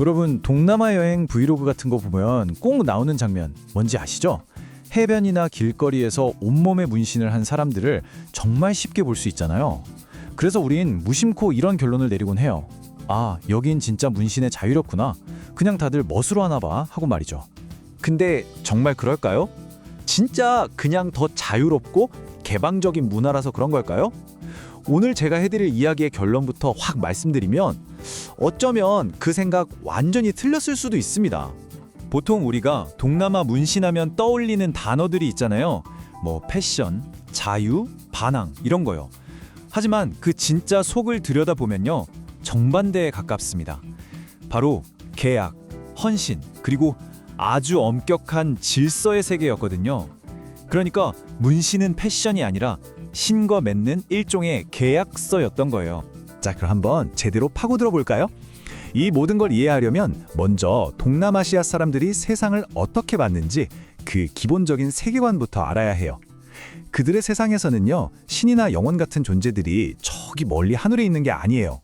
여러분 동남아 여행 브이로그 같은 거 보면 꼭 나오는 장면 뭔지 아시죠? 해변이나 길거리에서 온몸에 문신을 한 사람들을 정말 쉽게 볼 수 있잖아요. 그래서 우린 무심코 이런 결론을 내리곤 해요. 아, 여긴 진짜 문신에 자유롭구나. 그냥 다들 멋으로 하나 봐 하고 말이죠. 근데 정말 그럴까요? 진짜 그냥 더 자유롭고 개방적인 문화라서 그런 걸까요? 오늘 제가 해드릴 이야기의 결론부터 확 말씀드리면 어쩌면 그 생각 완전히 틀렸을 수도 있습니다. 보통 우리가 동남아 문신하면 떠올리는 단어들이 있잖아요. 뭐 패션, 자유, 반항 이런 거요. 하지만 그 진짜 속을 들여다보면요. 정반대에 가깝습니다. 바로 계약, 헌신, 그리고 아주 엄격한 질서의 세계였거든요. 그러니까 문신은 패션이 아니라 신과 맺는 일종의 계약서였던 거예요. 자, 그럼 한번 제대로 파고들어 볼까요? 이 모든 걸 이해하려면 먼저 동남아시아 사람들이 세상을 어떻게 봤는지 그 기본적인 세계관부터 알아야 해요. 그들의 세상에서는요, 신이나 영혼 같은 존재들이 저기 멀리 하늘에 있는 게 아니에요.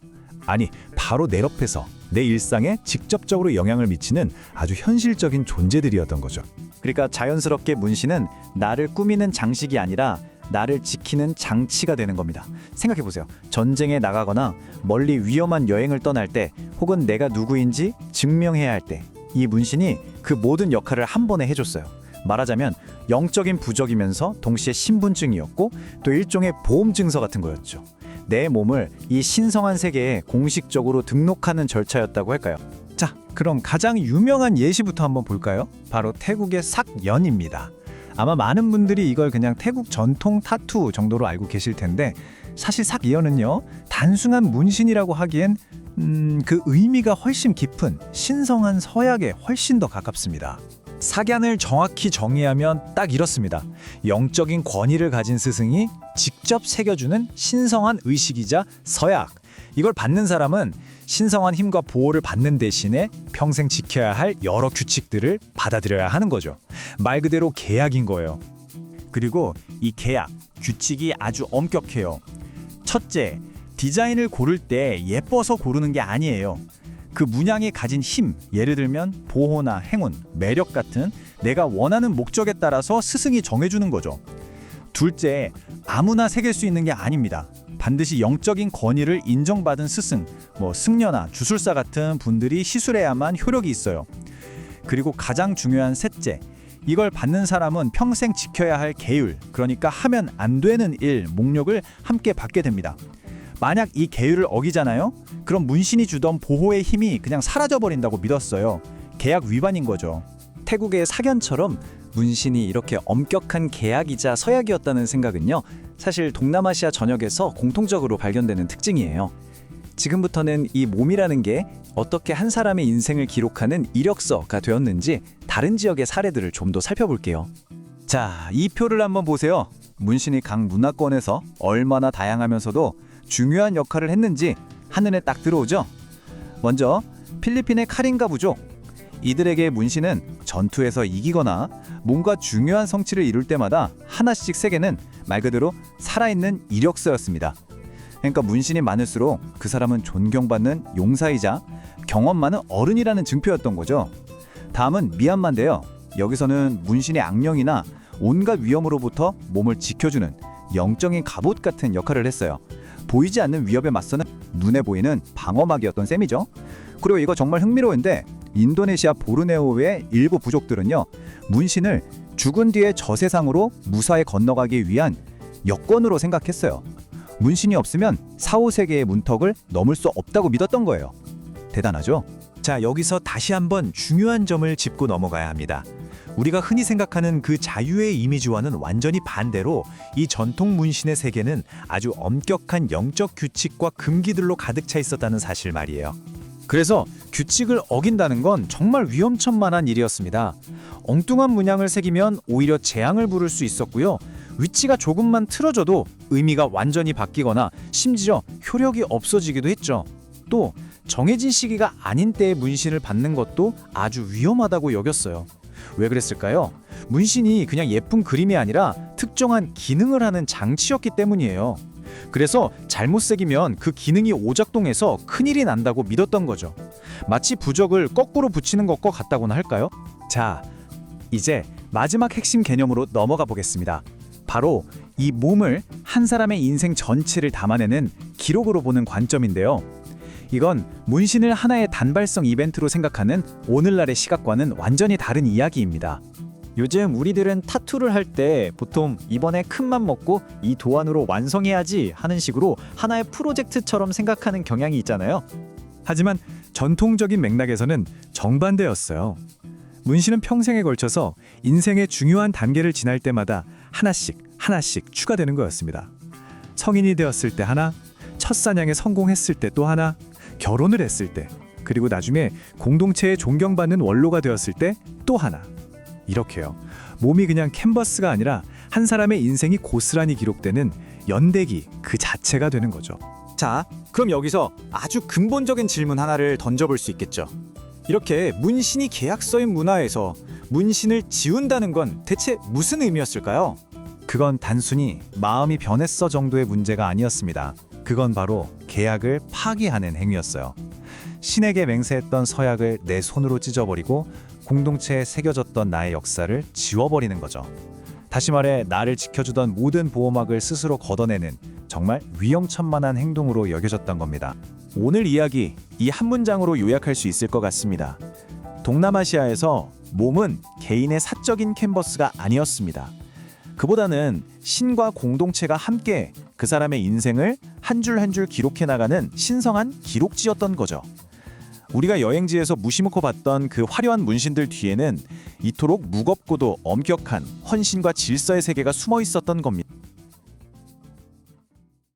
아니, 바로 내 옆에서 내 일상에 직접적으로 영향을 미치는 아주 현실적인 존재들이었던 거죠. 그러니까 자연스럽게 문신은 나를 꾸미는 장식이 아니라 나를 지키는 장치가 되는 겁니다. 생각해 보세요. 전쟁에 나가거나 멀리 위험한 여행을 떠날 때 혹은 내가 누구인지 증명해야 할 때 이 문신이 그 모든 역할을 한 번에 해줬어요. 말하자면 영적인 부적이면서 동시에 신분증이었고 또 일종의 보험 증서 같은 거였죠. 내 몸을 이 신성한 세계에 공식적으로 등록하는 절차였다고 할까요? 자, 그럼 가장 유명한 예시부터 한번 볼까요? 바로 태국의 삭연입니다. 아마 많은 분들이 이걸 그냥 태국 전통 타투 정도로 알고 계실 텐데 사실 삭이연은요 단순한 문신이라고 하기엔 음, 그 의미가 훨씬 깊은 신성한 서약에 훨씬 더 가깝습니다. 사견을 정확히 정의하면 딱 이렇습니다. 영적인 권위를 가진 스승이 직접 새겨주는 신성한 의식이자 서약. 이걸 받는 사람은 신성한 힘과 보호를 받는 대신에 평생 지켜야 할 여러 규칙들을 받아들여야 하는 거죠. 말 그대로 계약인 거예요. 그리고 이 계약, 규칙이 아주 엄격해요. 첫째, 디자인을 고를 때 예뻐서 고르는 게 아니에요. 그 문양이 가진 힘, 예를 들면 보호나 행운, 매력 같은 내가 원하는 목적에 따라서 스승이 정해주는 거죠. 둘째, 아무나 새길 수 있는 게 아닙니다. 반드시 영적인 권위를 인정받은 스승, 뭐 승려나 주술사 같은 분들이 시술해야만 효력이 있어요. 그리고 가장 중요한 셋째, 이걸 받는 사람은 평생 지켜야 할 계율, 그러니까 하면 안 되는 일, 목록을 함께 받게 됩니다. 만약 이 계율을 어기잖아요? 그럼 문신이 주던 보호의 힘이 그냥 사라져 버린다고 믿었어요. 계약 위반인 거죠. 태국의 사견처럼 문신이 이렇게 엄격한 계약이자 서약이었다는 생각은요. 사실 동남아시아 전역에서 공통적으로 발견되는 특징이에요. 지금부터는 이 몸이라는 게 어떻게 한 사람의 인생을 기록하는 이력서가 되었는지 다른 지역의 사례들을 좀 더 살펴볼게요. 자, 이 표를 한번 보세요. 문신이 각 문화권에서 얼마나 다양하면서도 중요한 역할을 했는지 한눈에 딱 들어오죠. 먼저 필리핀의 카린가 부족. 이들에게 문신은 전투에서 이기거나 뭔가 중요한 성취를 이룰 때마다 하나씩 새기는 말 그대로 살아있는 이력서였습니다. 그러니까 문신이 많을수록 그 사람은 존경받는 용사이자 경험 많은 어른이라는 증표였던 거죠. 다음은 미얀마인데요. 여기서는 문신의 악령이나 온갖 위험으로부터 몸을 지켜주는 영적인 갑옷 같은 역할을 했어요. 보이지 않는 위협에 맞서는 눈에 보이는 방어막이었던 셈이죠. 그리고 이거 정말 흥미로운데 인도네시아 보르네오의 일부 부족들은요 문신을 죽은 뒤에 저세상으로 무사히 건너가기 위한 여건으로 생각했어요. 문신이 없으면 사후 세계의 문턱을 넘을 수 없다고 믿었던 거예요. 대단하죠? 자, 여기서 다시 한번 중요한 점을 짚고 넘어가야 합니다. 우리가 흔히 생각하는 그 자유의 이미지와는 완전히 반대로 이 전통 문신의 세계는 아주 엄격한 영적 규칙과 금기들로 가득 차 있었다는 사실 말이에요. 그래서 규칙을 어긴다는 건 정말 위험천만한 일이었습니다. 엉뚱한 문양을 새기면 오히려 재앙을 부를 수 있었고요. 위치가 조금만 틀어져도 의미가 완전히 바뀌거나 심지어 효력이 없어지기도 했죠. 또 정해진 시기가 아닌 때에 문신을 받는 것도 아주 위험하다고 여겼어요. 왜 그랬을까요? 문신이 그냥 예쁜 그림이 아니라 특정한 기능을 하는 장치였기 때문이에요. 그래서 잘못 새기면 그 기능이 오작동해서 큰일이 난다고 믿었던 거죠. 마치 부적을 거꾸로 붙이는 것과 같다고나 할까요? 자, 이제 마지막 핵심 개념으로 넘어가 보겠습니다. 바로 이 몸을 한 사람의 인생 전체를 담아내는 기록으로 보는 관점인데요. 이건 문신을 하나의 단발성 이벤트로 생각하는 오늘날의 시각과는 완전히 다른 이야기입니다. 요즘 우리들은 타투를 할 때 보통 이번에 큰맘 먹고 이 도안으로 완성해야지 하는 식으로 하나의 프로젝트처럼 생각하는 경향이 있잖아요. 하지만 전통적인 맥락에서는 정반대였어요. 문신은 평생에 걸쳐서 인생의 중요한 단계를 지날 때마다 하나씩 하나씩 추가되는 거였습니다. 성인이 되었을 때 하나, 첫 사냥에 성공했을 때 또 하나, 결혼을 했을 때, 그리고 나중에 공동체에 존경받는 원로가 되었을 때 또 하나. 이렇게요. 몸이 그냥 캔버스가 아니라 한 사람의 인생이 고스란히 기록되는 연대기 그 자체가 되는 거죠. 자, 그럼 여기서 아주 근본적인 질문 하나를 던져볼 수 있겠죠. 이렇게 문신이 계약서인 문화에서 문신을 지운다는 건 대체 무슨 의미였을까요? 그건 단순히 마음이 변했어 정도의 문제가 아니었습니다. 그건 바로 계약을 파기하는 행위였어요. 신에게 맹세했던 서약을 내 손으로 찢어버리고 공동체에 새겨졌던 나의 역사를 지워버리는 거죠. 다시 말해 나를 지켜주던 모든 보호막을 스스로 걷어내는 정말 위험천만한 행동으로 여겨졌던 겁니다. 오늘 이야기 이 한 문장으로 요약할 수 있을 것 같습니다. 동남아시아에서 몸은 개인의 사적인 캔버스가 아니었습니다. 그보다는 신과 공동체가 함께 그 사람의 인생을 한 줄 한 줄 기록해 나가는 신성한 기록지였던 거죠. 우리가 여행지에서 무심코 봤던 그 화려한 문신들 뒤에는 이토록 무겁고도 엄격한 헌신과 질서의 세계가 숨어 있었던 겁니다.